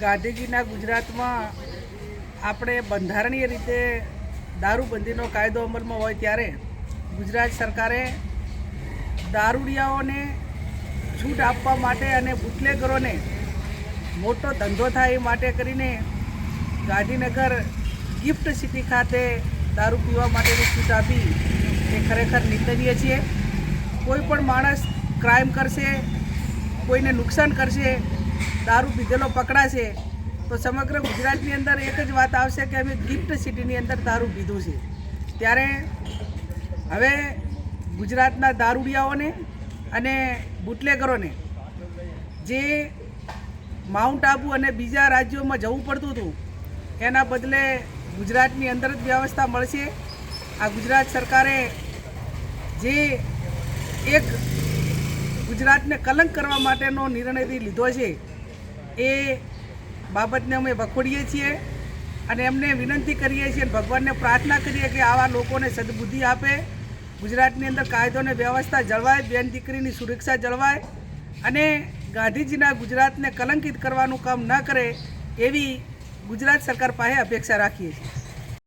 ગાંધીજીના ગુજરાતમાં આપણે બંધારણીય રીતે દારૂબંધીનો કાયદો અમલમાં હોય ત્યારે ગુજરાત સરકારે દારૂડિયાઓને છૂટ આપવા માટે અને બુટલેગરોને મોટો ધંધો થાય એ માટે કરીને ગાંધીનગર ગિફ્ટ સિટી ખાતે દારૂ પીવા માટેની છૂટ આપી એ ખરેખર નિંદનીય છે. કોઈ પણ માણસ ક્રાઇમ કરશે, કોઈને નુકસાન કરશે દારૂ પીધેલો પકડાશે, તો સમગ્ર ગુજરાતની અંદર એક જ વાત આવશે કે અમે ગિફ્ટ સિટીની અંદર દારૂ પીધું છે. ત્યારે હવે ગુજરાતના દારૂડિયાઓને અને બુટલેગરોને જે માઉન્ટ આબુ અને બીજા રાજ્યોમાં જવું પડતું હતું, એના બદલે ગુજરાતની અંદર જ વ્યવસ્થા મળશે. આ ગુજરાત સરકારે જે એક ગુજરાતને કલંક કરવા માટેનો નિર્ણય લીધો છે, એ બાબતને અમે વખોડીએ છીએ અને એમને વિનંતી કરીએ છીએ ભગવાનને પ્રાર્થના કરીએ કે આવા લોકોને સદબુદ્ધિ આપે, ગુજરાતની અંદર કાયદો અને વ્યવસ્થા જળવાય, બેન દીકરીની સુરક્ષા જળવાય અને ગાંધીજીના ગુજરાતને કલંકિત કરવાનું કામ ન કરે એવી ગુજરાત સરકાર પાસે અપેક્ષા રાખીએ છીએ.